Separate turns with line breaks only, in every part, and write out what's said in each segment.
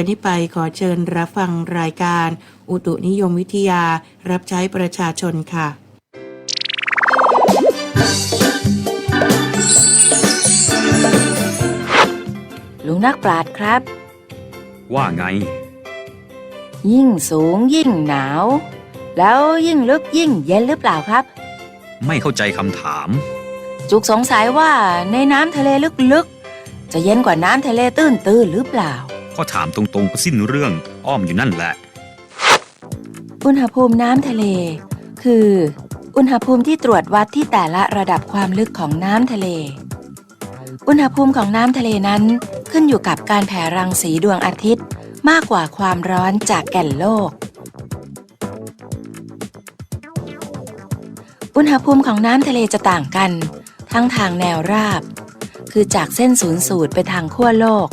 จะนี้ไปขอเชิญรับฟังรายการ อุตุนิยมวิทยารับใช้ประชาชนค่ะ
ลุงนักปราดครับ
ว่าไง
ยิ่งสูงยิ่งหนาว แล้วยิ่งลึกยิ่งเย็นหรือเปล่าครับ
ไม่เข้าใจคำถาม
จุกสงสัยว่าในน้ำทะเลลึกๆ จะเย็นกว่าน้ำทะเลตื้นๆหรือเปล่า
ก็ถามตรงๆก็สิ้นเรื่องอ้อมอยู่นั่นแหละ
อุณหภูมิน้ำทะเล คือ อุณหภูมิที่ตรวจวัดที่แต่ละระดับความลึกของน้ำทะเล อุณหภูมิของน้ำทะเลนั้นขึ้นอยู่กับการแผ่รังสีดวงอาทิตย์ มากกว่าความร้อนจากแก่นโลก อุณหภูมิของน้ำทะเลจะต่างกัน ทั้งทางแนวราบ คือจากเส้นศูนย์สูตรไปทางขั้วโลก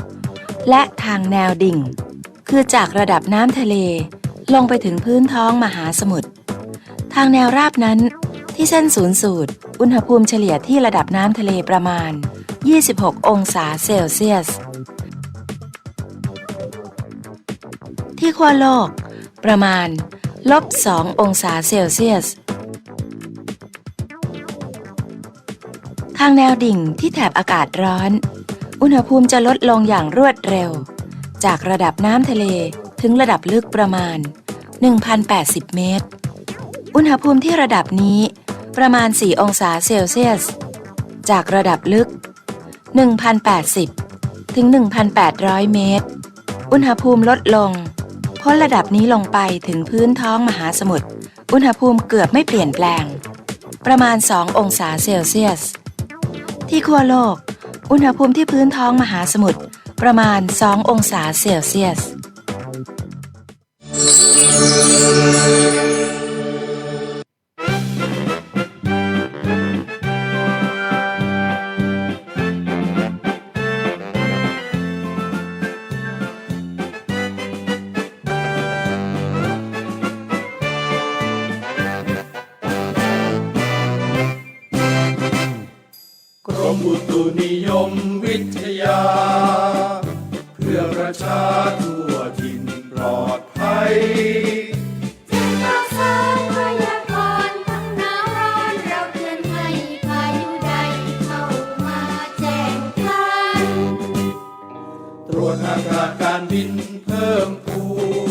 และทางแนวดิ่ง คือจากระดับน้ำทะเล ลงไปถึงพื้นท้องมหาสมุทรทางแนวราบนั้น ที่เส้นศูนย์สูตร อุณหภูมิเฉลี่ยที่ระดับน้ำทะเลประมาณ 26 องศาเซลเซียส ที่ขั้วโลก ประมาณลบ 2 องศาเซลเซียส ทางแนวดิ่งที่แถบอากาศร้อน อุณหภูมิจะลดลงอย่างรวดเร็ว จากระดับน้ำทะเลถึงระดับลึกประมาณ 1,080 เมตร อุณหภูมิที่ระดับนี้ประมาณ 4 องศาเซลเซียส จากระดับลึก 1,080 ถึง 1,800 เมตร อุณหภูมิลดลงพ้นระดับนี้ลงไปถึงพื้นท้องมหาสมุทร อุณหภูมิเกือบไม่เปลี่ยนแปลง ประมาณ 2 องศาเซลเซียส ที่ขั้วโลก อุณหภูมิที่พื้นท้องมหาสมุทรประมาณ 2 องศาเซลเซียสา
กา
ศการบินเพิ่มพูน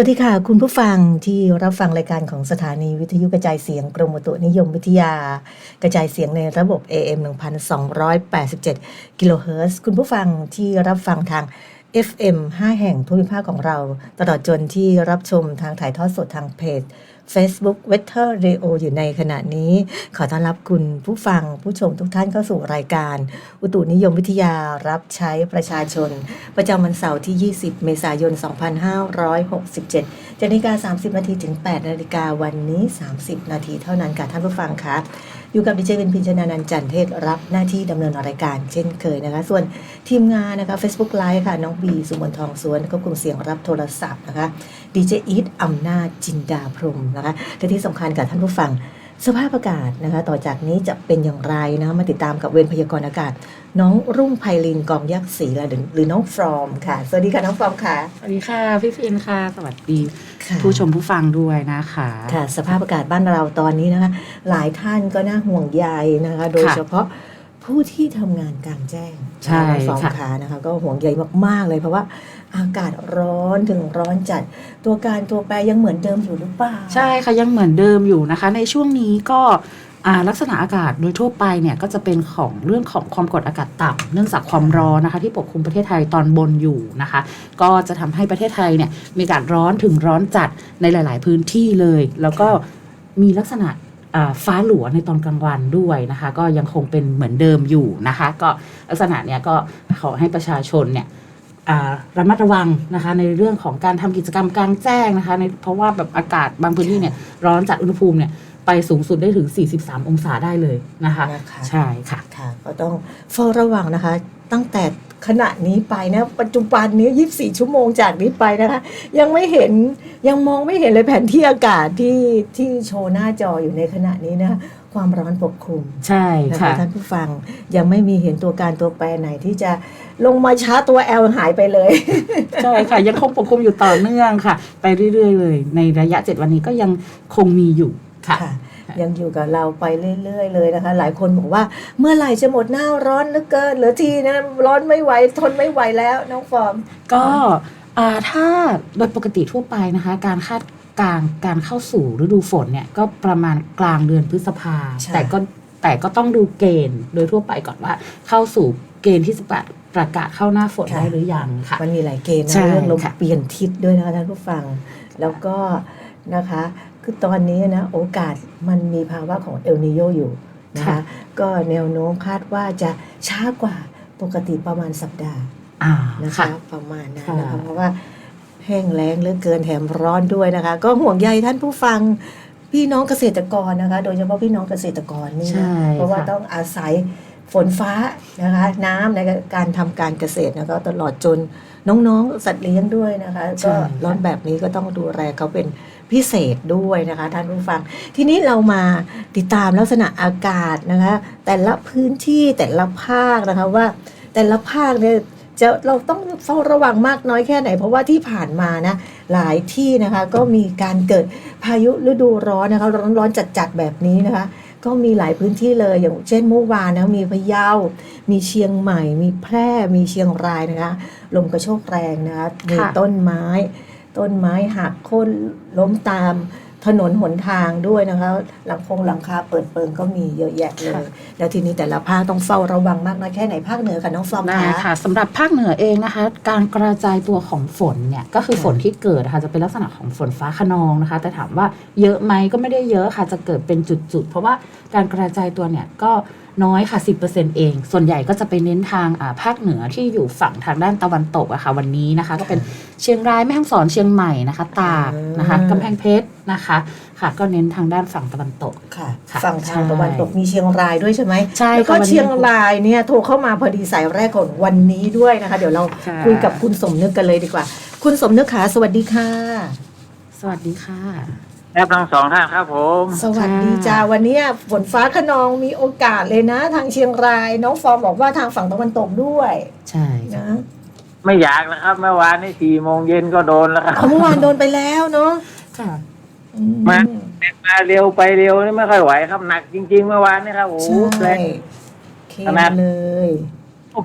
วัสดี
ค่ะ
คุณผู้ฟังที่รับฟังรายการของสถานีวิทยุกระจายเสียงกรมอุตุนิยมวิทยา กระจายเสียงในระบบ AM 1287 กิโลเฮิรตซ์คุณผู้ฟังที่รับฟังทาง FM 5 แห่งภูมิภาคของเรา ตลอดจนที่รับชมทางถ่ายทอดสดทางเพจ Facebook Weather Radio อยู่ในขณะนี้ ขอต้อนรับคุณผู้ฟังผู้ชมทุกท่านเข้าสู่รายการ อุตุนิยมวิทยารับใช้ประชาชน ประจำวันเสาร์ที่ 20 เมษายน 2567จะนาฬิกา30 นาทีถึง 8 นาฬิกาวันนี้ 30 นาทีเท่านั้นค่ะท่านผู้ฟังคะ อยู่กับดิเจเป็นพินชนานันจันเทศรับหน้าที่ดำเนินรายการเช่นเคยนะคะ ส่วนทีมงานนะคะ Facebook Live ค่ะ น้องบีสุมนทองสวนควบคุมเสียงรับโทรศัพท์นะคะดีเจอีทอำนาจจินดาพรมนะคะและที่สำคัญกับท่านผู้ฟังสภาพอากาศนะคะ ต่อจากนี้จะเป็นอย่างไรนะมาติดตามกับเวรพยากรณ์อากาศ น้องรุ่งไพลินกองยักษ์ศรีละหรือน้องฟรอมค่ะ สวัสดีค่ะน้องฟรอมค่ะ
สวัสดีค่ะ พี่ฟินค่ะ สวัสดี ผู้ชมผู้ฟังด้วยนะคะ
ค่ะสภาพอากาศบ้านเราตอนนี้นะคะหลายท่านก็น่าห่วงใยนะคะ โดย
ค่ะ
เฉพาะผู้ที่ทำงานกลางแจ้ง
ใช่
น้องฟรอม
ค่ะ
ค่ะนะคะก็ห่วงใยมาก ๆ เลยเพราะว่าอากาศร้อนถึงร้อนจัด ตัวการตัวแปรยังเหมือนเดิมอยู่หรือเปล่า
ใช่ค่ะยังเหมือนเดิมอยู่นะคะ ในช่วงนี้ก็อ่า ลักษณะอากาศโดยทั่วไปเนี่ยก็จะเป็นของเรื่องของความกดอากาศต่ำเนื่องจากความร้อนนะคะที่ปกคลุมประเทศไทยตอนบนอยู่นะคะ ก็จะทำให้ประเทศไทยเนี่ยมีอากาศร้อนถึงร้อนจัดในหลาย ๆ พื้นที่เลย แล้วก็มีลักษณะฟ้าหลัวในตอนกลางวันด้วยนะคะ ก็ยังคงเป็นเหมือนเดิมอยู่นะคะ ก็ลักษณะเนี้ยก็ขอให้ประชาชนเนี่ยระมัดระวังนะคะในเรื่องของการทำกิจกรรมกลางแจ้งนะคะในเพราะว่าแบบอากาศบางพื้นที่เนี่ยร้อนจัดอุณหภูมิเนี่ย ไปสูงสุดได้ถึง 43 องศาได้เลยนะคะ
นะคะ
ใช่ค่ะ
ค่ะ ก็ต้องเฝ้าระวังนะคะ ตั้งแต่ขณะนี้ไปนะ ปัจจุบันนี้ 24 ชั่วโมงจากนี้ไปนะคะ ยังไม่เห็นยังมองไม่เห็นเลยแผนที่อากาศที่ที่โชว์หน้าจออยู่ในขณะนี้นะคะความร้อนปกคลุม
ใช่
นะคะ
ค่ะ
ท่านผู้ฟังยังไม่มีเห็นตัวการตัวแปรไหนที่จะลงมาช้าตัวแอลหายไปเลย
ใช่ค่ะ ยังคงปกคลุมอยู่ต่อเนื่องค่ะ ไปเรื่อย ๆ เลย ในระยะ 7 วันนี้ก็ยังคงมีอยู่ ค่ะ
ค่ะ ยังอยู่กับเราไปเรื่อย ๆ เลยนะคะ หลายคนบอกว่าเมื่อไหร่จะหมดหน้าร้อนเหลือเกินเหลือทีนะร้อนไม่ไหวทนไม่ไหวแล้วน้องฟอร์ม
ก็อ่าถ้าโดยปกติทั่วไปนะคะ การคาดการณ์การเข้าสู่ฤดูฝนเนี่ยก็ประมาณกลางเดือนพฤษภา
ใช่
แต่ก็แต่ก็ต้องดูเกณฑ์โดยทั่วไปก่อนว่า เข้าสู่เกณฑ์ที่จะประประกาศเข้าหน้าฝนได้หรือยังค่ะ
มันมีหลายเกณฑ์นะ
ใช่
เรื่องลม
ค่ะ
เปลี่ยนทิศด้วยนะคะท่านผู้ฟัง แล้วก็นะคะ คือตอนนี้นะโอกาสมันมีภาวะของเอลนิโยอยู่นะคะก็แนวโน้มคาดว่าจะช้ากว่าปกติประมาณสัปดาห์
อ่า
นะคะ
ค่ะ
ประมาณนั้น
ค่ะ
นะคะเพราะว่าแห้งแล้งเหลือเกินแถมร้อนด้วยนะคะ ก็ห่วงใยท่านผู้ฟังพี่น้องเกษตรกรนะคะ โดยเฉพาะพี่น้องเกษตรกรนี่
ใช่
นะเพราะว่า
ค่ะ
ต้องอาศัยฝนฟ้านะคะน้ำในการทำการเกษตรนะคะตลอดจนน้องๆ สัตว์เลี้ยงด้วยนะคะ ก็ร้อนแบบนี้ก็ต้องดูแลเขาเป็น พิเศษด้วยนะคะท่านผู้ฟัง ทีนี้เรามาติดตามลักษณะอากาศนะคะ แต่ละพื้นที่แต่ละภาคนะคะว่า แต่ละภาคเนี่ยจะเราต้องเฝ้าระวังมากน้อยแค่ไหน เพราะว่าที่ผ่านมานะหลายที่นะคะก็มีการเกิดพายุฤดูร้อนนะคะร้อนร้อนจัดๆแบบนี้นะคะ ก็มีหลายพื้นที่เลยอย่างเช่นเมื่อวานนะมีพะเยา มีเชียงใหม่ มีแพร่มีเชียงรายนะคะ ลมกระโชกแรงนะคะมี
ค่ะ
ต้นไม้ ต้นไม้หักโค่นล้มตามถนนหนทางด้วยนะคะหลังคงหลังคาเปิดเปิงก็มีเยอะแยะเลย แล้วทีนี้แต่ละภาคต้องเฝ้าระวังมากน้อยแค่ไหนภาคเหนือค่ะน้องฟลอม
ได้
คะ
ค่ะสำหรับภาคเหนือเองนะคะ การกระจายตัวของฝนเนี่ยก็คือ
ค่ะ
ฝนที่เกิดนะคะจะเป็นลักษณะของฝนฟ้าขนองนะคะ แต่ถามว่าเยอะไหมก็ไม่ได้เยอะค่ะจะเกิดเป็นจุดๆ เพราะว่าการกระจายตัวเนี่ยก็ น้อยค่ะ 10%เอง ส่วนใหญ่ก็จะไปเน้นทางอ่าภาคเหนือที่อยู่ฝั่งทางด้านตะวันตกอะค่ะ วันนี้นะคะ ก็เป็นเชียงรายแม่ฮ่องสอนเชียงใหม่นะคะ ตากนะคะ
อืม
กำแพงเพชรนะคะ ค่ะ ก็เน้นทางด้านฝั่งตะวันตก
ค่ะ
ค่ะ
ฝั่งทาง
ใช่
ตะวันตกมีเชียงรายด้วยใช่ไหม
ใช่
แล้วก็
ค่ะวันนี้
เชียงรายเนี่ยโทรเข้ามาพอดีสายแรกของวันนี้ด้วยนะคะ เดี๋ยวเรา
ค่ะ
คุยกับคุณสมนึกกันเลยดีกว่า คุณสมนึกขาสวัสดีค่ะ
สวัสดีค่ะ
ครับทั้งสองท่านครับผม
สวัสดีจ้าวันนี้ฝนฟ้าขนองมีโอกาสเลยนะ ทางเชียงราย น้องฟอร์มบอกว่าทางฝั่งตะวันตกด้วย
ใช่ค่ะ
นะ
ไม่อยากนะครับเมื่อวานนี่สี่โมงเย็นก็โดนแล้วครับ
เอาเมื่อวานโดนไปแล้วเนาะ
ค่ะ
อื
มามาเร็วไปเร็วนี่ไม่ค่อยไหวครับหนักจริง ๆ เมื่อวานนี่ครับโอ้โห
ใช่
แรง
เค
ขนาด
เลย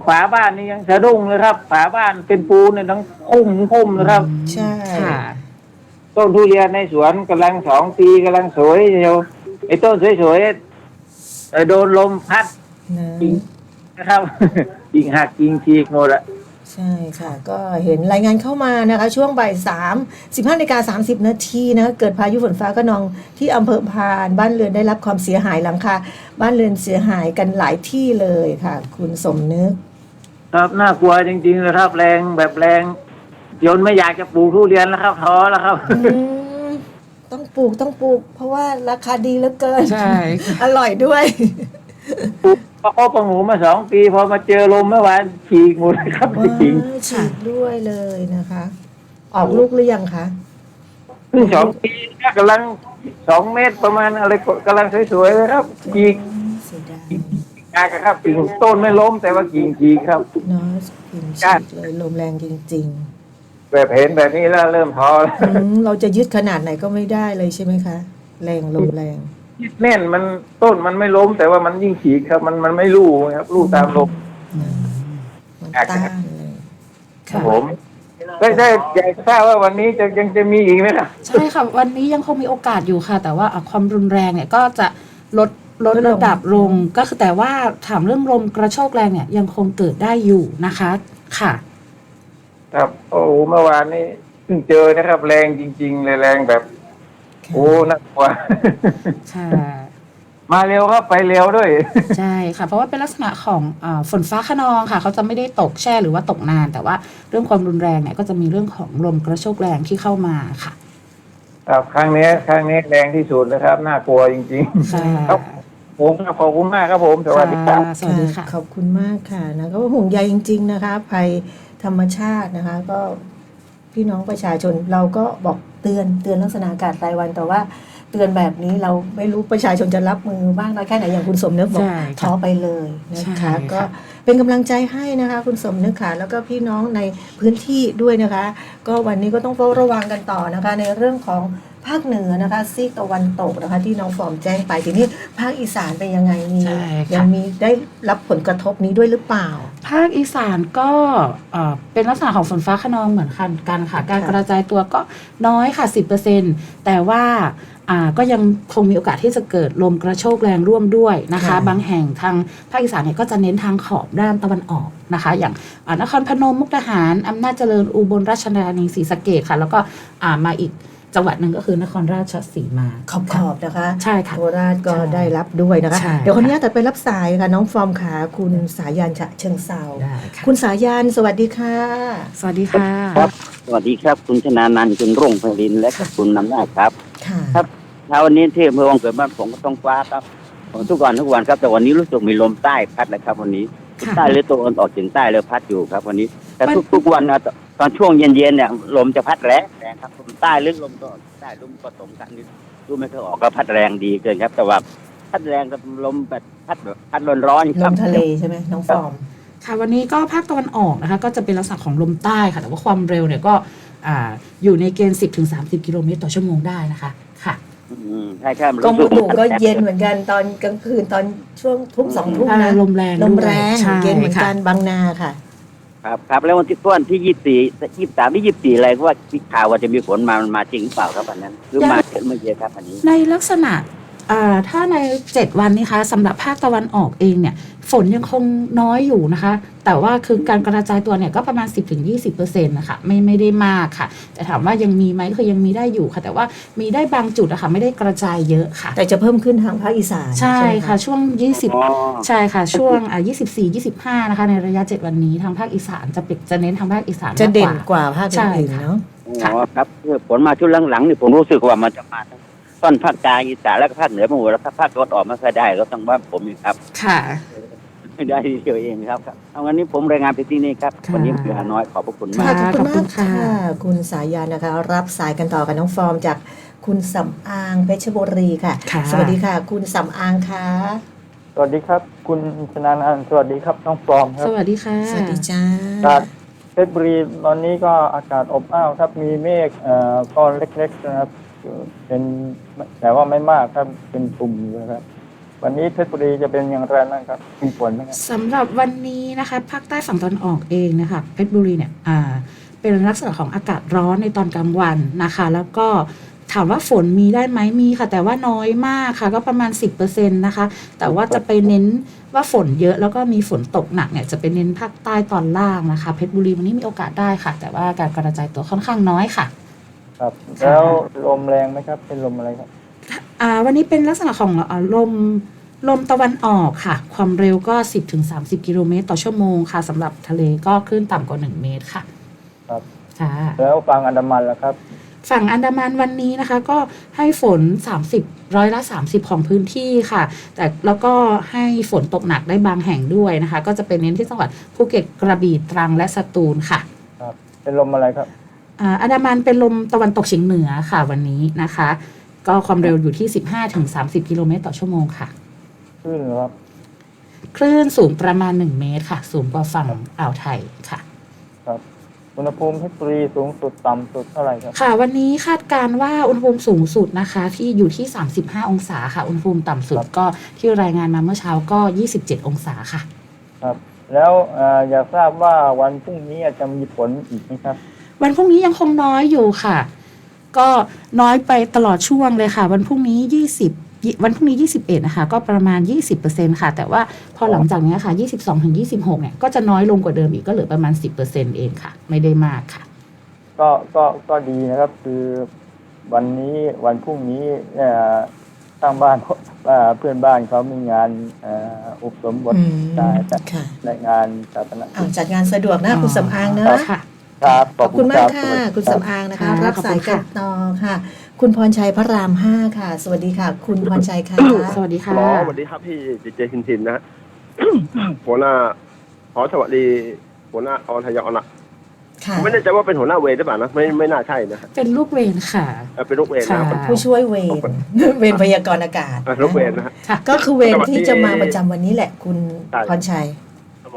ฝาบ้านนี่ยังสะดุ้งเลยครับ ฝาบ้านเป็นปูนเนี่ยทั้งคุ้มคุ้มเลยครับ
ใช่
ค่ะ
ต้นทุเรียนในสวนกำลังสองปีกำลังสวยเดียวไอ้ต้นสวยๆแต่โดนลมพัด
นะ
จริงนะครับกิ่งหักกิ่งฉีกหมดอะ
ใช่ค่ะ ก็เห็นรายงานเข้ามานะคะ ช่วงบ่ายสามสิบห้านาฬิกาสามสิบนาทีนะคะเกิดพายุฝนฟ้าขนองที่อำเภอพาน บ้านเรือนได้รับความเสียหายหลังคาบ้านเรือนเสียหายกันหลายที่เลยค่ะ คุณสมนึก
ครับน่ากลัวจริงๆเลยครับ แรงแบบแรง จนไม่อยากจะปลูกทุเรียนแล้วครับท้อแล้วครับ
อืมต้องปลูกต้องปลูก เพราะว่าราคาดีเหลือเกิน
ใช่
อร่อยด้วย
ก็คบกับหมูมาสองปี พอมาเจอลมเมื่อวานฉีกหมดเลยครับ
ว้า
จริง
วฉีดด้วยเลยนะคะ ออกลูกหรือยังคะ
เพิ่งสองปีนะกำลังสองเมตรประมาณอะไรก็กำลังสวยๆเลยครับฉีก
เสียดาย
งากครับกิ่งต้นไม่ล้มแต่ว่ากิ่งฉีกครับ
เนาะกินฉีดเลยลมแรงจริง
แบบเห็นแบบนี้แล้วเริ่มท้อแล้ว
ๆอืมเราจะยึดขนาดไหนก็ไม่ได้เลยใช่ไหมคะ แรงลมแรง
แน่นมันต้นมันไม่ล้ม แต่ว่ามันยิ่งฉีกครับ มันมันไม่ลู่ครับลู่ตามลม
มัน
ครับ
ต้านเลย
ครับผม ได้ได้อยากทราบว่าวันนี้จะยังจะมีอีกไหมล่ะ
ใช่ค่ะ วันนี้ยังคงมีโอกาสอยู่ค่ะ แต่ว่าอะความรุนแรงเนี่ยก็จะลดลดระดับลงก็คือแต่ว่าถามเรื่องลมกระโชกแรงเนี่ยยังคงเกิดได้อยู่นะคะ ค่ะ
ครับ โอ้โหเมื่อวานนี้เพิ่งเจอนะครับ แรงจริงๆเลยแรงแบบ โอ้น่ากลัว
ค่ะ
มาเร็วครับไปเร็วด้วย
ใช่ค่ะ เพราะว่าเป็นลักษณะของอาฝนฟ้าขนองค่ะ เขาจะไม่ได้ตกแช่หรือว่าตกนาน แต่ว่าเรื่องความรุนแรงเนี่ยก็จะมีเรื่องของลมกระโชกแรงที่เข้ามาค่ะ
ครับ ครั้งนี้ครั้งนี้แรงที่สุดนะครับน่ากลัวจริง
ค่ะ
ครับๆผมขอบคุณมากครับผมสวัสดีครับ
สวัสดีค่ะ
ขอบคุณมากค่ะนะก็ห่วงใยจริง ๆ นะคะภัย ธรรมชาตินะคะก็พี่น้องประชาชนเราก็บอกเตือนเตือนลักษณะอากาศรายวันแต่ว่าเตือนแบบนี้เราไม่รู้ประชาชนจะรับมือบ้างน้อยแค่ไหนอย่างคุณสมนึกบอก
ใช่ค่ะ
ท้อไปเลยนะ
ใช่
คะ
ค่ะ
ก็เป็นกำลังใจให้นะคะ คุณสมนึกค่ะแล้วก็พี่น้องในพื้นที่ด้วยนะคะ ก็วันนี้ก็ต้องเฝ้าระวังกันต่อนะคะในเรื่องของ ภาคเหนือนะคะซีกตะวันตกนะคะที่น้องฟอร์มแจ้งไปทีนี้ภาคอีสานเป็นยังไงมี
ใช่ค่ะ
ยังมีได้รับผลกระทบนี้ด้วยหรือเปล่า
ภาคอีสานก็เอ่อเป็นลักษณะของฝนฟ้าขนองเหมือนกันกันค่ะ การ
ค่ะ
กระจายตัวก็น้อยค่ะ 10%แต่ว่าอ่าก็ยังคงมีโอกาสที่จะเกิดลมกระโชกแรงร่วมด้วยนะคะบางแห่งทางภาคอีสานเนี่ยก็จะเน้นทางขอบด้านตะวันออกนะคะ อย่างอ่านครพนมมุกดาหารอำนาจเจริญอุบลราชธานีศรีสะเกดค่ะ แล้วก็อ่ามาอีก จังหวัดหนึ่งก็คือนครราชสีมา
ขอบขอบๆนะคะ
ใช่ค่ะ
โคราชก็
ใช่
ได้รับด้วยนะคะ
ใช่
เดี๋ยวคนนี้แต่ไปรับสายค่ะ น้องฟอร์มขาคุณสายันฉะเชิงเซา
ได้ค่ะ
คุณสายันสวัสดีค่ะ
สวัสดีค่ะ
ครับสวัสดีครับ คุณชนานันท์คุณรุ่งไพรินทร์และก็คุณนำหน้าจครับ
ค่ะ
ครับเช้าวันนี้ที่อำเภอวังเกิดบ้านผมก็ต้องฟ้าครับทุกวันทุกวันครับแต่วันนี้รู้สึกมีลมใต้พัดเลยครับ วันนี้
ค่ะ
ใต้หรือตัวออกเฉียงใต้เลยพัดอยู่ครับ วันนี้แต่
มัน
ทุกทุกวันนะ ตตอนช่วงเย็นๆเนี่ยลมจะพัดแรงแรงครับลมใต้หรือลมตะวันออกใต้ลมผสมกันนี่ดูไม่เคยออกก็พัดแรงดีเกินครับ แต่ว่าพัดแรงกับลมแบบพัดแบบพัดร้อนๆค
ล
รับ
มทะเลใช่ไหมน้องฟอร์ม
ค่ะวันนี้ก็ภาคตะวันออกนะคะ ก็จะเป็นลักษณะของลมใต้ค่ะ แต่ว่าความเร็วเนี่ยก็อ่าอยู่ในเกณฑ์ 10-30ถึง30 กิโลเมตรต่อชั่วโมงได้นะคะค่ะ
อืมใช่ครับ
กรมอุ
รู้สึ
ตุก็เย็นเหมือนกันตอนกลางคืนตอนช่วงทุ่มสองทุ่ม
อ่า
นะ
ลมแรง
ลม
ด้วย
แรง
ใช่
เย็นเหมือน
ค่ะ
กันบางนาค่ะ
ครับครับแล้ววันที่ต้นที่ยี่สี่ยี่สามที่ยี่สี่อะไรก็ว่าที่ข่าวว่าจะมีฝนมามันมาจริงหรือเปล่าครับอันนั้นหรือมาเยอะไม่เยอะครับอันนี้
ในลักษณะ ถ้าใน 7 วันนี้คะสำหรับภาคตะวันออกเองเนี่ยฝนยังคงน้อยอยู่นะคะ แต่ว่าคือการกระจายตัวเนี่ยก็ประมาณ 10-20%นะคะไม่ไม่ได้มากค่ะ แต่ถามว่ายังมีไหมคือยังมีได้อยู่ค่ะ แต่ว่ามีได้บางจุดอะค่ะไม่ได้กระจายเยอะค่ะ
แต่จะเพิ่มขึ้นทางภาคอีสาน
ใช่
ไหม
ค่ะ ช่วง 20
อ๋อ
ใช่ค่ะ ช่วงอ่า24 25 นะคะ ในระยะ 7 วันนี้ทางภาคอีสานจะปิดจะเน้นทางภาคอีสาน
จะเด่น
มาก
ก
กว่า
ว่าภาค
ใช่
อื่นๆ
ค่ะ
เนาะ
ค่ะ
อ๋อครับคือฝนมาช่วงหลังๆนี่ผมรู้สึกว่ามันจะมาทั้ง ต้นภาคกลางอีสานแล้วก็ภาคเหนือมาหมดแล้วครับภาคตะวันออกไม่ค่อยได้ก็ต้องว่าผมเองครับ
ค่ะ
ไม่ได้เดียวเองครับครับเอางั้นนี้ผมรายงานไปที่นี่ครับ
ค่ะ
วันนี้เหลือน้อยขอบพระคุณมาก
ค่ะขอบคุณ
ขอบคุ
มาก
ณค่ะ
ค่ะ คุณสายันนะคะ รับสายกันต่อกับน้องฟอร์มจากคุณสำอางเพชรบุรีค่ะ
ค่ะ
สวัสดีค่ะ คุณสำอางค่ะ
สวัสดีครับ คุณชนานันท์สวัสดีครับน้องฟอร์มครั
ส
บ
วัสดีค่ะ
สวัสดีจ้า
ครับเพชรบุรีตอนนี้ก็อากาศอบอ้าวครับมีเมฆเอ่อก้อนเล็กๆนะครับ เป็นแต่ว่าไม่มากครับเป็นกลุ่มอยู่นะครับ วันนี้เพชรบุรีจะเป็นอย่างไรบ้างครับมีฝนไหมครับ
สำหรับวันนี้นะคะภาคใต้ฝั่งตอนออกเองนะคะเพชรบุรีเนี่ยอ่าเป็นลักษณะของอากาศร้อนในตอนกลางวันนะคะ แล้วก็ถามว่าฝนมีได้ไหมมีค่ะ แต่ว่าน้อยมากค่ะ ก็ประมาณ 10%นะคะ แต่ว่าจะไปเน้นว่าฝนเยอะแล้วก็มีฝนตกหนักเนี่ยจะไปเน้นภาคใต้ตอนล่างนะคะเพชรบุรีวันนี้มีโอกาสได้ค่ะ แต่ว่าการกระจายตัวค่อนข้างน้อยค่ะ
ครับ แล้วลมแรงไหมครับ เป็นลมอะไรครับ
อ่าวันนี้เป็นลักษณะของอ่าลมลมตะวันออกค่ะ ความเร็วก็ 10-30 กิโลเมตรต่อชั่วโมงค่ะสำหรับทะเลก็คลื่นต่ำกว่า 1 เมตรค่ะ
ครับ
ค่ะ
แล้วฝั่งอันดามันล่ะครับ
ฝั่งอันดามันวันนี้นะคะก็ให้ฝน 30 ร้อยละ 30 ของพื้นที่ค่ะ แต่แล้วก็ให้ฝนตกหนักได้บางแห่งด้วยนะคะ ก็จะเป็นเน้นที่จังหวัดภูเก็ตกระบี่ตรังและสตูลค่ะ
ครับเป็นลมอะไรครับ
อ่าอันดามันเป็นลมตะวันตกเฉียงเหนือค่ะวันนี้นะคะ ก็ความเร็วอยู่ที่ 15-30 กิโลเมตรต่อชั่วโมงค่ะ
คลื่นเหรอครับ
คลื่นสูงประมาณ 1 เมตรค่ะ สูงกว่าฝั่งอ่าวไทยค่ะ
ครับ อุณหภูมิเพชรบุรีสูงสุดต่ำสุดเท่าไหร่ครับ
ค่ะ วันนี้คาดการณ์ว่าอุณหภูมิสูงสุดนะคะ ที่อยู่ที่ 35 องศาค่ะ อุณหภูมิต่ำสุด
ครับ
ก็ที่รายงานมาเมื่อเช้าก็ 27 องศาค่ะ
ครับ แล้วเอ่ออยากทราบว่าวันพรุ่งนี้จะมีฝนอีกไหมครับ
วันพรุ่งนี้ยังคงน้อยอยู่ค่ะ ก็น้อยไปตลอดช่วงเลยค่ะ วันพรุ่งนี้ 20ยี่วันพรุ่งนี้ 21 นะคะ ก็ประมาณ 20%ค่ะ แต่ว่าพอหลังจากเนี้ยค่ะ 22 ถึง 26 เนี่ย ก็จะน้อยลงกว่าเดิมอีก ก็เหลือประมาณ 10%เองค่ะ ไม่ได้มากค่ะ
ก็ ก็ ก็ดีนะครับ คือวันนี้ วันพรุ่งนี้เอ่อทางบ้านเอ่อเพื่อนบ้านเขามีงานเอ่ออุปสมบท
อืม
ได้ครับ
ค่ะ
ในงานศาสนา
อ้าวจัดงานสะดวกนะคุณสำอางเนอะ
ค่ะ
ครับ
ขอบคุณมาก
รั
ค่ะ
สวัสดี
คุณ
รับ
สำอางนะคะ
ค่ะ
รับสาย
ขอบคุณ
กั
ค่ะ
นต่อค่ะ คุณพรชัยพระรามห้าค่ะ สวัสดีค่ะ คุณพรชัยค่ะ
สวัสดีค่ะ
หมอสวัสดีครับพี่เจเจทินทินนะ หัวหน้าขอสวัสดีหัวหน้าออนทยอนนะ
ค่ะ
ไม่แน่ใจว่าเป็นหัวหน้าเวรหรือเปล่านะไม่ไม่น่าใช่นะ
เป็นลูกเวรค่ะ
เออเป็นลูกเวรนะ
ค่ะ
ผู้ช่วยเวรเวรพยากรณ์อากาศ
เออลูกเวรนะฮะ
ก็คือเวร
สวัสดี
ที่จะมาประจำวันนี้แหละ คุณ
ใช่
พรชัย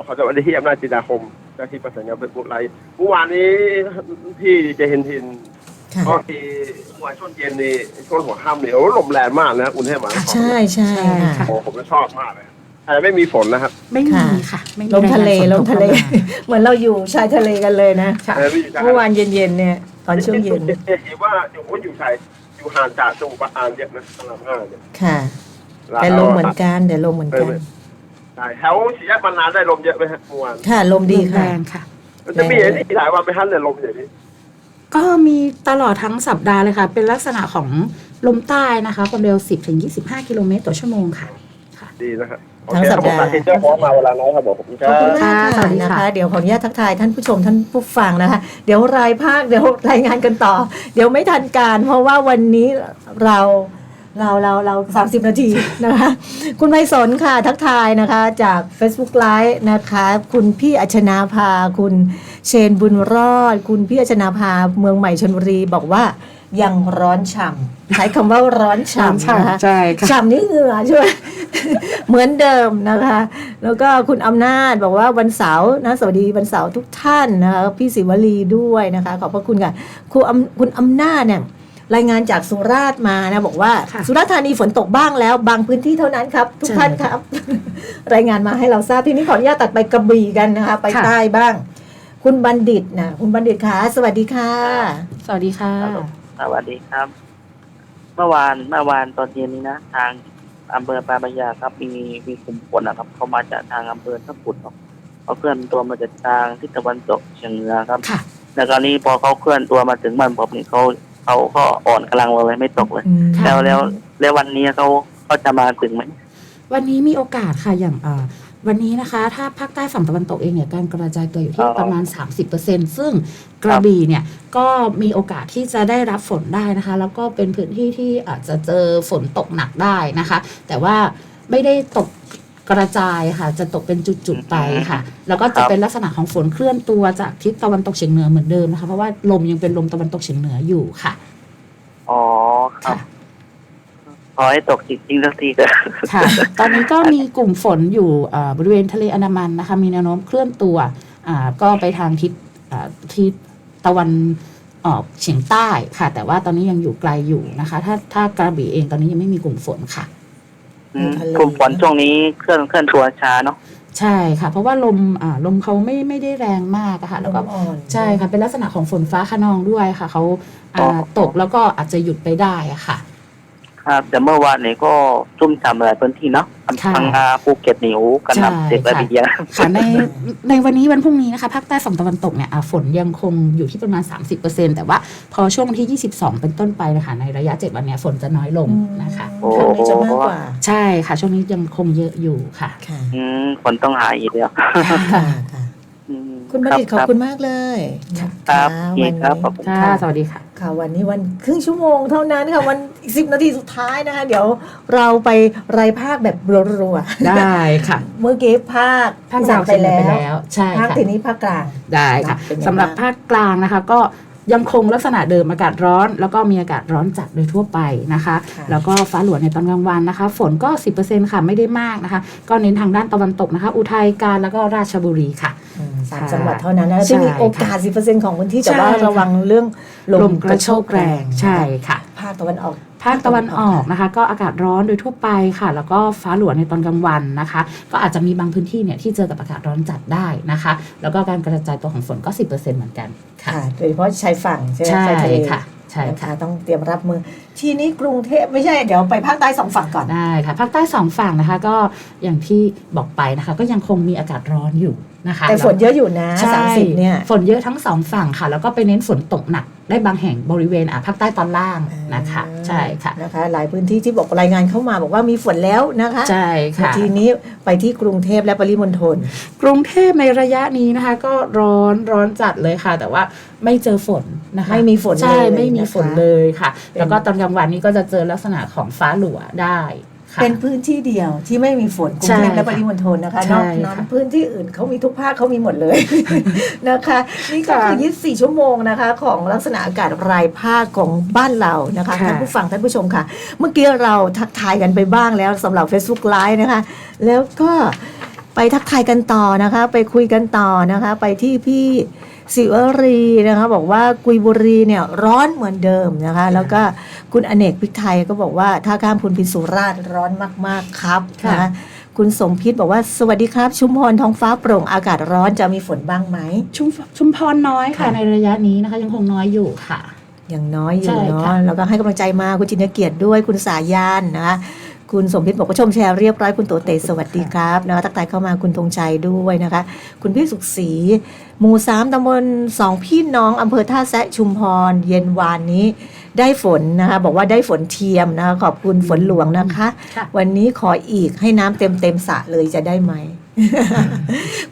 ขอสวัสดีที่อำนาจจินดาคม เจ้าที่ประสานงานเป็นผู้ไรเมื่อวานนี้พี่เจเฮนทิน
ค่ะ
ก็ทีเมื่อวานช่วงเย็นนี่ช่วงหัวค่ำนี่โอ้ลมแรงมากนะอุณเทพมหานคร
ใช่ใช่
ใช่ค่ะ
ค่ะ
โอ้ผมก็ชอบมากเลยแต่ไม่มีฝนนะครับ
ไม่มี
ค่ะ
ค่ะไม่มี
ลมทะเล
รายงานฝน
ลมทะเล
ตกข้ามา
เหมือนเราอยู่ชายทะเลกันเลยนะ
ค่ะ
เออไม่อยู่ใช่
เมื่อวานเย็นๆเนี่ยตอนช่วงเย็น
เห็นว่าอยู่อยู่ไทยอยู่ห่างจากจังหวัดอ่างเยอะนะสลับห้าเนี่ย
ค่ะ แต่ลมเหมือนกันแต่ลมเหมือนกัน
ใช่แถวสี่แยกบรรนานได้ลมเยอะไหมฮะเมื่อวาน
ค่ะลมดี
แร
ค่ะ
งค่ะ
มันจะมีอย่างนี้หลายวันไปฮันเนี่ยลมอย่างนี้
ก็มีตลอดทั้งสัปดาห์เลยค่ะ เป็นลักษณะของลมใต้นะคะ ความเร็ว 10ถึง25 กิโลเมตรต่อชั่วโมงค่ะ
ดีนะครับ
ทั้งสัปดาห์
โอเคครับผมตัดสินเจ้าของมาเวลาน้อยครับผมผม
ขอบคุณมาก
ส
ค่ะ
วัสดี
นะ
ค่ะ
คะ เดี๋ยวขออนุญาตทักทายท่านผู้ชมท่านผู้ฟังนะคะ เดี๋ยวรายภาคเดี๋ยวรายงานกันต่อ เดี๋ยวไม่ทันการ เพราะว่าวันนี้เรา เราเราเราสามสิบนาทีนะคะ คุณไพศลค่ะทักทายนะคะจาก Facebook Live นะคะ คุณพี่อัชนาภา คุณเชนบุญรอด คุณพี่อัชนาภาเมืองใหม่ชนบุรีบอกว่ายังร้อนฉ่ำใช้คำว่าร้อนฉ่ำนะคะ
ใช่ค่ะ
ฉ่ำนี่เหงื่อใช่ไหมเหมือนเดิมนะคะ แล้วก็คุณอำนาจบอกว่าวันเสาร์นะสวัสดีวันเสาร์ทุกท่านนะคะพี่ศิวลีด้วยนะคะ ขอบพระคุณค่ะครูอำคุณอำนาจเนี่ย รายงานจากสุราษฎร์มานะบอกว่า
ค่ะ
สุราษฎร์ธานีฝนตกบ้างแล้ว บางพื้นที่เท่านั้นครับ ทุก
ใช่
ท่านครับ รายงานมาให้เราทราบทีนี้ขออนุญาตตัดไปกระบี่กันนะคะ ไป
ค่ะ
ใต้บ้าง คุณบัณฑิตนะคุณบัณฑิตคะสวัสดีค่ะ
สวัสดีค่ะ
สวัสดีครับ เมื่อวานเมื่อวานตอนเย็นนี้นะ ทางอำเภอปลายพระยาครับ มีมีกลุ่มฝนนะครับ เขามาจากทางอำเภอทับปุดครับเขาเคลื่อนตัวมาจากทางทิศตะวันตกเฉียงเหนือครับ
ค่ะ
แล้วคราวนี้พอเขาเคลื่อนตัวมาถึงบ้านผมนี่เขา เขาก็อ่อนกำลังลงเลยไม่ตกเลย
ค่ะ
แล้วแล้วแล้ววันนี้เขาเขาจะมาถึงไหม
วันนี้มีโอกาสค่ะอย่างเอ่อวันนี้นะคะ ถ้าภาคใต้ฝั่งตะวันตกเองเนี่ยการกระจายตัวอยู่ที่
อ๋อ
ประมาณ 30%ซึ่งกระบี่เนี่ยก็มีโอกาสที่จะได้รับฝนได้นะคะ แล้วก็เป็นพื้นที่ที่อาจจะเจอฝนตกหนักได้นะคะ แต่ว่าไม่ได้ตก กระจายค่ะ จะตกเป็นจุดๆไปค่ะ แล้วก็จะเป็นลักษณะของฝนเคลื่อนตัวจากทิศตะวันตกเฉียงเหนือเหมือนเดิมนะคะ เพราะว่าลมยังเป็นลมตะวันตกเฉียงเหนืออยู่ค่ะ
อ๋อครับ
ค่ะ
ขอให้ตกจริงๆสักทีเถอะ
ค่ะ ตอนนี้ก็มีกลุ่มฝนอยู่เอ่อบริเวณทะเลอันดามันนะคะ มีแนวโน้มเคลื่อนตัวอ่าก็ไปทางทิศอ่าทิศตะวันออกเฉียงใต้ค่ะ แต่ว่าตอนนี้ยังอยู่ไกลอยู่นะคะ ถ้าถ้ากระบี่เองตอนนี้ยังไม่มีกลุ่มฝนค่ะ
อืม
ทะเล
กลุ่มฝนช่วงนี้เคลื่อนเคลื่อนตัวช้าเนาะ
ใช่ค่ะ เพราะว่าลมอ่าลมเขาไม่ไม่ได้แรงมากอะค่ะ แล้วก็
ลมอ่อน
ใช่ค่ะเป็นลักษณะของฝนฟ้าขนองด้วยค่ะเขาอ่าตกแล้วก็อาจจะหยุดไปได้อะค่ะ
ครับ แต่เมื่อวานนี้ก็ชุ่มฉ่ำหลายพื้นที่เนาะ
ค่ะ
พังงาภูเก็ตหนิวกันนับ
ใช่
เด็กระ
ค่ะ
เบียง
ค่ะในในวันนี้วันพรุ่งนี้นะคะภาคใต้ฝั่งตะวันตกเนี่ยอะฝนยังคงอยู่ที่ประมาณ 30%แต่ว่าพอช่วงวันที่ 22 เป็นต้นไปนะคะในระยะ 7 วันเนี้ยฝนจะน้อยลงนะคะ
โอ้
ครั้งนี้จะมากกว่า
ใช่ค่ะ ช่วงนี้ยังคงเยอะอยู่ค่ะ
ค่ะ
อืมฝนต้องหายอีกแล้ว
ค่ะค่ะ
อืม
คุณบัณฑิตขอบคุณมากเลยนะ
ครั
คะ
บ
วัน
ครับ
นี้
ขอบคุณ
ค่ะ สวัสดีค่ะ
ค่ะวันนี้วันครึ่งชั่วโมงเท่านั้นค่ะวันอีกสิบนาทีสุดท้ายนะคะ เดี๋ยวเราไปรายภาคแบบรัวๆ
ได้ค่ะ
เมื่อกี้ภาค
ภาค
อีสน
ดาวเฉียงเหนือไปแล้ว ใช่
ภาค
ค่ะ
ทีนี้ภาคกลาง
ได้ค่ะ
เป็นไง
สำหรับ
บ้าง
ภาคกลางนะคะ ก็ ยังคงลักษณะเดิมอากาศร้อน แล้วก็มีอากาศร้อนจัดโดยทั่วไปนะคะ
ค่ะ
แล้วก็ฟ้าหลวงในตอนกลางวันนะคะ ฝนก็ 10%ค่ะ ไม่ได้มากนะคะ ก็เน้นทางด้านตะวันตกนะคะ อุทัยกาญแล้วก็ราชบุรีค่ะ
อืมสาม
ค่ะ
จังหวัดเท่านั้นนะ
ใช่
ที่มีโอกาส 10%ของพื้นที่แต่ว่า
ใช่ค่ะ
ระวังเรื่องล
ล
ม
มกระโชกแรง ใช่ค่ะ
ภาคตะวันออก
ภาคตะวันออกนะคะ ก็อากาศร้อนโดยทั่วไปค่ะ แล้วก็ฟ้าหลวงในตอนกลางวันนะคะ ก็อาจจะมีบางพื้นที่เนี่ยที่เจอกับอากาศร้อนจัดได้นะคะ แล้วก็การกระจายตัวของฝนก็ 10%เหมือนกันค่ะ
ค่ะโดยเฉพาะชายฝั่งใช่ไหม
ใช่
ชายทะเล
ค่ะใช่
นะ
ค่ะ
คะต้องเตรียมรับมือ ทีนี้กรุงเทพไม่ใช่เดี๋ยวไปภาคใต้สองฝั่งก่อน
ได้ค่ะภาคใต้สองฝั่งนะคะ ก็อย่างที่บอกไปนะคะ ก็ยังคงมีอากาศร้อนอยู่นะคะ
แต่ฝนเยอะอยู่นะ
ใช่
สามสิบเนี่ย
ฝนเยอะทั้งสองฝั่งค่ะ แล้วก็ไปเน้นฝนตกหนัก ได้บางแห่งบริเวณอะภาคใต้ตอนล่างนะคะใช่ค่ะ
นะคะ หลายพื้นที่ที่บอกรายงานเข้ามาบอกว่ามีฝนแล้วนะคะ
ใช่ค่ะ
ทีนี้ไปที่กรุงเทพและปริมณฑล
กรุงเทพในระยะนี้นะคะ ก็ร้อนร้อนจัดเลยค่ะ แต่ว่าไม่เจอฝนนะคะ
ไม่มีฝน
ใช่
เลย
ไม่มี
นะคะ
ฝนเลยค่ะ
เป็น
แล้วก็ตอนกลางวันนี้ก็จะเจอลักษณะของฟ้าหลัวได้ค่ะ
เป็นพื้นที่เดียวที่ไม่มีฝนกรุง
ใช่
เทพและ
ค่ะ
ปริมณฑลนะคะ
ใช่
นอกนั้น
ค่ะ
พื้นที่อื่นเขามีทุกภาคเขามีหมดเลยนะคะ นี่ก็
ค่ะ
คือ24 ชั่วโมงนะคะ ของลักษณะอากาศรายภาคของบ้านเรานะคะ
ค่ะ
ท่านผู้ฟังท่านผู้ชมค่ะ เมื่อกี้เราทักทายกันไปบ้างแล้วสำหรับ Facebook Live นะคะ แล้วก็ไปทักทายกันต่อนะคะ ไปคุยกันต่อนะคะ ไปที่พี่ สิวรีนะคะ บอกว่ากุยบุรีเนี่ยร้อนเหมือนเดิมนะคะ แล้วก็คุณอเนกพริกไทยก็บอกว่าถ้าข้ามพุนพินสุราษฎร์ร้อนมาก ๆ ครับ
ค่ะ
นะคะคุณสมพิษบอกว่าสวัสดีครับ ชุมพรท้องฟ้าโปร่งอากาศร้อนจะมีฝนบ้างไหม
ชุมชุมพรน้อยค่ะ
ค่ะ
ในระยะนี้นะคะ ยังคงน้อยอยู่ค่ะ
อย่างน้อยอ
ใช่
ยู่เนาะ
ค่ะ
แล้วก็ให้กำลังใจมาคุณจินเกียรติด้วยคุณสายานนะคะ คุณสมพิษบอกว่าชมแชร์เรียบร้อยคุณโตเตสวัสดีครับนะคะทักทายเข้ามาคุณธงชัยด้วยนะคะ คุณพี่สุขศรีหมู่สามตำบลสองพี่น้องอำเภอท่าแซะชุมพร เย็นวานนี้ได้ฝนนะคะบอกว่าได้ฝนเทียมนะคะขอบคุณฝนหลวงนะคะ
ค่ะ
วันนี้ขออีกให้น้ำเต็มเต็มๆสระเลยจะได้ไหม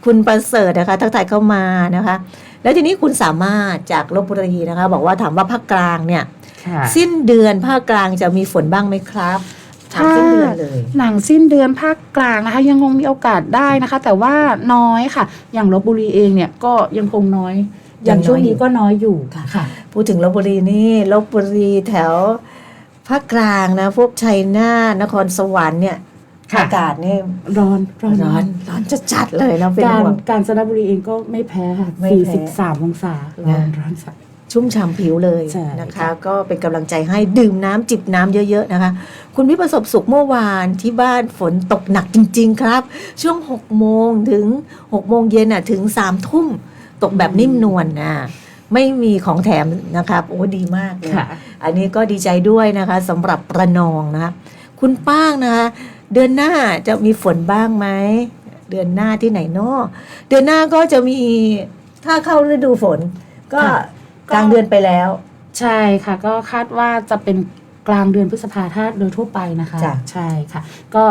คุณประเสริฐนะคะทักทายเข้ามานะคะ แล้วทีนี้คุณสามารถจากลบบุรีนะคะ บอกว่าถามว่าภาคกลางเนี่ย
ค่ะ
สิ้นเดือนภาคกลางจะมีฝนบ้างไหมครับ ถามสิ้นเดือนเลย
หลังสิ้นเดือนภาคกลางนะคะ ยังคงมีโอกาสได้นะคะ แต่ว่าน้อยค่ะ อย่างลบบุรีเองเนี่ยก็ยังคงน้อย อย่างช่วงนี้ก็น้อยอยู่ค่ะ
พูดถึงลบบุรีนี่ลบบุรีแถวภาคกลางนะพวกชัยนาทนครสวรรค์เนี่ย
ค่ะ
อากาศนี่
ร้อนร้อน
ร้อนร้อนจะจัดๆเลยนะเป็น
การ
ห่วง
การจนบุรีเองก็ไม่แพ้ค่ะ
ไม่แพ้
43องศาร้อน
นะ
ร้อนสัด
ชุ่มฉ่ำผิวเลย
ใช่
นะคะ
ค่ะ
ก็เป็นกำลังใจให้ดื่มน้ำจิบน้ำเยอะ ๆ นะคะ คุณพี่ประสบสุขเมื่อวานที่บ้านฝนตกหนักจริง ๆ ครับ ช่วง6โมงถึง6โมงเย็นอะถึง3ทุ่มตกแบบนิ่มนวลนะไม่มีของแถมนะครับโอ้ดีมากเลย
ค่ะ
อันนี้ก็ดีใจด้วยนะคะสำหรับประนองนะคะคุณป้างนะคะเดือนหน้าจะมีฝนบ้างไหมเดือนหน้าที่ไหนเนาะเดือนหน้าก็จะมีถ้าเข้าฤดูฝน ก็
ค่ะ
กลางเดือนไปแล้ว
ใช่ค่ะ ก็คาดว่าจะเป็นกลางเดือนพฤษภาถ้าโดยทั่วไปนะคะ
จ้ะ
ใช่ค่ะ ก็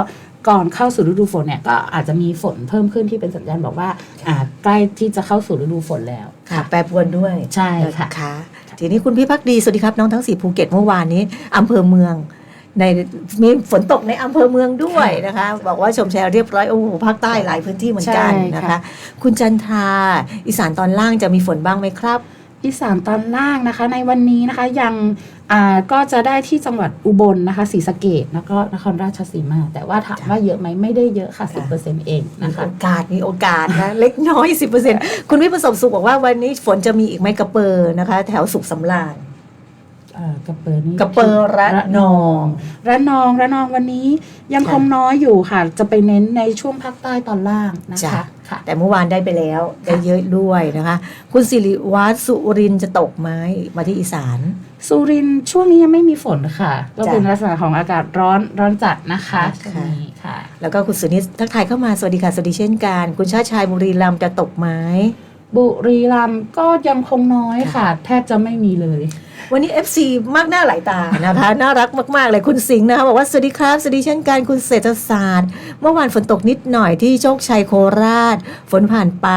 ก่อนเข้าสู่ฤดูฝนเนี่ยก็อาจจะมีฝนเพิ่มขึ้นที่เป็นสัญญาณบอกว่าอ่าใกล้ที่จะเข้าสู่ฤดูฝนแล้ว
ค่ะ แปรปรวนด้วย
ใช่ค่ะ
นะคะทีนี้คุณพี่พักดีสวัสดีครับน้องทั้งสี่ภูเก็ตเมื่อวานนี้อำเภอเมือง ในมีฝนตกในอำเภอเมืองด้วยนะคะ บอกว่าชมแชร์เรียบร้อยโอ้โหภาคใต้หลายพื้นที่เหมือนกัน
ใช่
นะคะ
ค่ะ
คุณจันทราอีสานตอนล่างจะมีฝนบ้างไหมครับ
อีสานตอนล่างนะคะ ในวันนี้นะคะยังอ่าก็จะได้ที่จังหวัดอุบลนะคะศรีสะเกดแล้วก็นครราชสีมา แต่ว่าถามว่าเยอะไหมไม่ได้เยอะค่ะ
ค่ะ
10%เอง
มี
นะคะ
โอกาสมีโอกาสนะ เล็กน้อย 10%คุณวิประสบสุขบอกว่าวันนี้ฝนจะมีอีกไหมกระเปอร์นะคะ แถวสุขสำราญ
เอ่อ กระเปอร์นี่
กระเปอร์ระนอง
ระนองระนองวันนี้ยังคงน้อยอยู่ค่ะ จะไปเน้นในช่วงภาคใต้ตอนล่างนะ
จ้ะ
คะค่ะ
แต่เมื่อวานได้ไปแล้วได้เยอะด้วยนะคะ คุณสิริวัฒน์สุรินทร์จะตกไหมมาที่อีสาน
สุรินทร์ช่วงนี้ยังไม่มีฝนค่ะก็
จ้ะ
เป็นลักษณะของอากาศร้อนร้อนจัดนะคะ
ค่ะ
ช่วงนี้ค่ะ
แล้วก็คุณสุนิตทักทายเข้ามาสวัสดีค่ะสวัสดีเช่นกัน คุณชาติชายบุรีรัมย์จะตกไหม
บุรีรัมย์ก็ยังคงน้อยค่ะ แทบจะไม่มีเลย
วันนี้ FC มากหน้าหลายตานะคะ น่ารักมาก ๆ เลยคุณสิงห์นะคะบอกว่า สวัสดีครับ สวัสดีเช่นกันคุณเศรษฐศาสตร์ เมื่อวานฝนตกนิดหน่อยที่โชคชัยโคราช ฝนผ่านไป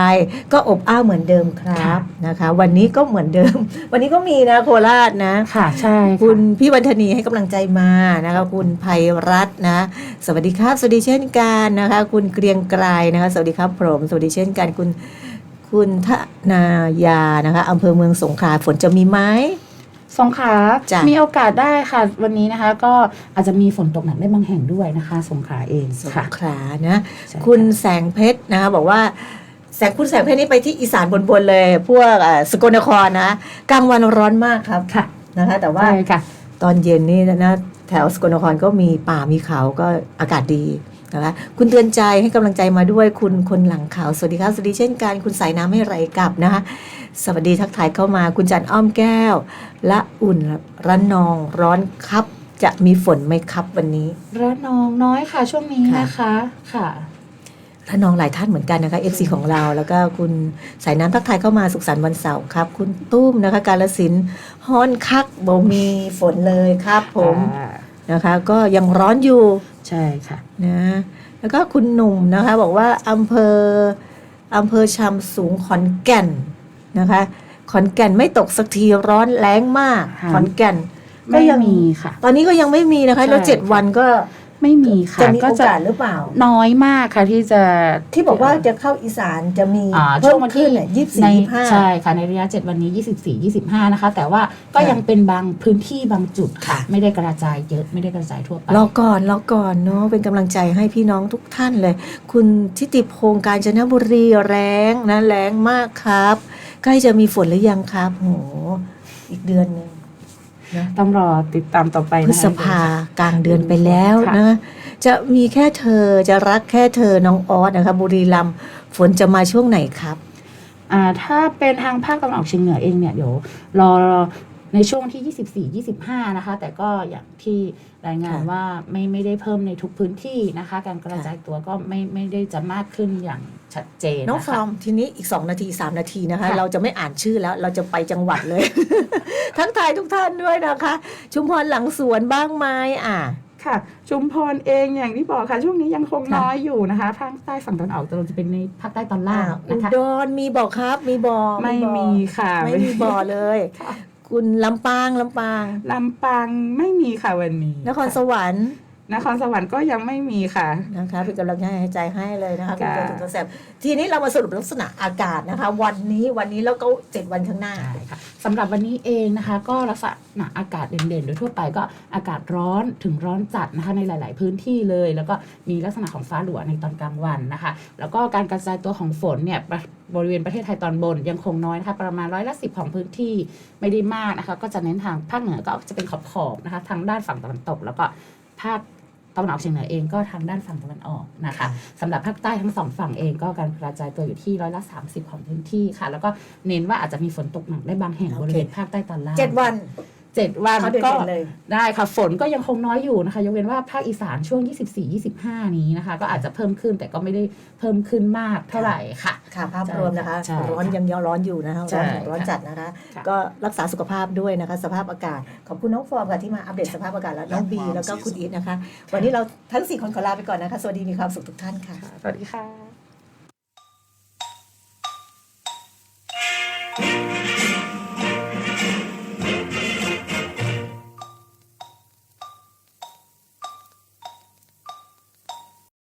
ก็อบอ้าวเหมือนเดิมครับนะคะ วันนี้ก็เหมือนเดิม วันนี้ก็มีนะโคราชนะ
ค่ะ ใช่ค่ะ
คุณพี่วันธนีให้กำลังใจมานะคะคุณภัยรัตน์นะ สวัสดีครับ สวัสดีเช่นกันนะคะ คุณเกรียงไกรนะคะ สวัสดีครับผมสวัสดีเช่นกันคุณ คุณทนายานะคะอำเภอเมืองสงขลาฝนจะมีไหม
สงขลา
จ้ะ
มีโอกาสได้ค่ะ วันนี้นะคะ ก็อาจจะมีฝนตกหนักได้บางแห่งด้วยนะคะ สงขลาเอง
สง
ค่ะ
ขลานะ
ใช่ะ
คุณแสงเพชรนะคะบอกว่าแสงคุณแสงเพชรนี่ไปที่อีสานบนๆเลย พวกเอ่อสกลนครนะกลางวันร้อนมากครับ
ค่ะ
นะคะ แต่ว่า
ใช่ค่ะ
ตอนเย็นนี่นะแถวสกลนครก็มีป่ามีเขาก็อากาศดี นะคะคุณเตือนใจให้กำลังใจมาด้วยคุณคนหลังเขาวสวัสดีครับสวัสดีเช่นกันคุณสายน้ำให้ไหลกลับนะคะสวัสดีทักทายเข้ามา คุณจันอ้อมแก้วและอุ่นระนองร้อนครับ จะมีฝนไหมครับวันนี้
ระนองน้อยค่ะ ช่วงนี้นะคะค่ะ
ระนองหลายท่านเหมือนกันนะคะ FC ของเรา แล้วก็คุณสายน้ำทักทายเข้ามาสุขสันต์วันเสาร์ครับ คุณตุ้มนะคะกาลสินธุ์ฮ้อนคักบ่มีฝนเลยครับผมนะคะ ก็ยังร้อนอยู่
ใช่ค่ะ
นะแล้วก็คุณหนุ่มนะคะ บอกว่าอำเภออำเภอชำสูงขอนแก่นนะคะ ขอนแก่นไม่ตกสักทีร้อนแรงมาก
ค่ะ
ขอนแก่น
ไม่มีค่ะ
ตอนนี้ก็ยังไม่มีนะคะ แล้ว
ใช่
เจ็ดวันก็
ไม่มีค่ะ
จะมี
ก็
โอกาสหรือเปล่า
น้อยมากค่ะที่จะ
ที่บอกว่าจะเข้าอีสานจะมี
อ่า
เพิ่
ช่ว
ม
งวัน
ขึ้
ที่
นเนี่ยยี่สิบ
ใน
สี่ยี่ห้า
ใช่ค่ะในระยะ 7 วันนี้ 24 25 นะคะ แต่ว่าก็
ค่ะ
ยังเป็นบางพื้นที่บางจุดค่ะ
ค่ะ
ไม่ได้กระจายเยอะไม่ได้กระจายทั่วไป
รอก่อนรอก่อนเนาะเป็นกำลังใจให้พี่น้องทุกท่านเลย คุณทิติพงศ์การจนบุรีแรงนะแรงมากครับ ใกล้จะมีฝนหรือยังครับโหอีกเดือนหนึงนะ
ต้องรอติดตามต่อไป
พฤ
นะคะ
ษภากลางเดือนไปแล้ว
ค่ะ
นะจะมีแค่เธอจะรักแค่เธอน้องออสนะคะบุรีรัมย์ฝนจะมาช่วงไหนครับ
อ่าถ้าเป็นทางภาคตะวันออกเฉียงเหนือเองเนี่ยเดี๋ยวรอในช่วงที่ 24 25 นะคะ แต่ก็อย่างที่ รายงาน
ค่ะ
ว่าไม่ไม่ได้เพิ่มในทุกพื้นที่นะคะ การกระจายตัวก็ไม่ไม่ได้จะมากขึ้นอย่างชัดเจน
น้อง
นะ
ฟอ
คะ
ร์มทีนี้อีก 2 นาที 3 นาทีนะคะ
ค่ะ
เราจะไม่อ่านชื่อแล้วเราจะไปจังหวัดเลย ทั้งทายทุกท่านด้วยนะคะ ชุมพรหลังสวนบ้างไหมอะ
ค่ะชุมพรเองอย่างที่บอกค่ะ ช่วงนี้ยังคง
ค่ะ
น้อยอยู่นะคะภาคใต้ฝั่งตะวันออกจะเป็นในภาคใต้ตอนล่าง
อุ
นะคะ
ดรมีบอกครับมีบอก
ไม่
บอก
มีค่ะ
ไม่มีบอกเลย คุณลำปางลำปาง
ลำปางไม่มีค่ะวันนี้
นครสวรรค์
นครสวรรค์ก็ยังไม่มีค่ะ
นะคะเป็นกำลังใจให้เลยนะคะคุณ
ค่ะ
เจอถึงตัวแสบทีนี้เรามาสรุปลักษณะอากาศนะคะ วันนี้วันนี้แล้วก็เจ็ดวันข้างหน้า
ได้ค่ะสำหรับวันนี้เองนะคะ ก็ลักษณะอากาศเด่นๆ โดยทั่วไปก็อากาศร้อนถึงร้อนจัดนะคะในหลาย ๆ พื้นที่เลย แล้วก็มีลักษณะของฟ้าหลัวในตอนกลางวันนะคะ แล้วก็การกระจายตัวของฝนเนี่ยประบริเวณประเทศไทยตอนบนยังคงน้อยนะคะประมาณร้อยละสิบของพื้นที่ไม่ได้มากนะคะ ก็จะเน้นทางภาคเหนือก็จะเป็นขอบๆนะคะทางด้านฝั่งตะวันตก แล้วก็ภาค ตะวันออกเฉียงเหนือเองก็ทางด้านฝั่งตะวันออกนะคะสำหรับภาคใต้ทั้งสองฝั่งเองก็การกระจายตัวอยู่ที่ร้อยละ 30 ของพื้นที่ค่ะ แล้วก็เน้นว่าอาจจะมีฝนตกหนักได้บางแห่ง
โอบเค
ริเวณภาคใต้ตอนล่าง
เจ็ดวัน
เจ็ดวัน
เขาเด่
ก็
นๆเลย
ได้ค่ะฝนก็ยังคงน้อยอยู่นะคะยกเว้นว่าภาคอีสานช่วง 24-25 นี้นะคะ ก็อาจจะเพิ่มขึ้นแต่ก็ไม่ได้เพิ่มขึ้นมากเท่าไหร่ค่ะ
ค่ะภาพรวมนะคะ
ใช่ค่ะ
ร้อนยังยังร้อนอยู่นะคะ
ใช่
ร้อนร้อน
ค่ะ
จัดนะคะ
ค่ะ
ก็รักษาสุขภาพด้วยนะคะ สภาพอากาศ ขอบคุณน้องฟอร์มค่ะที่มาอัปเดตสภาพอากาศแล้วน้องบีแล้วก็คุณอีทนะคะ วันนี้เราทั้งสี่คนขอลาไปก่อนนะคะ สวัสดีมีความสุขทุกท่านค่ะ
สวัสดีค่ะ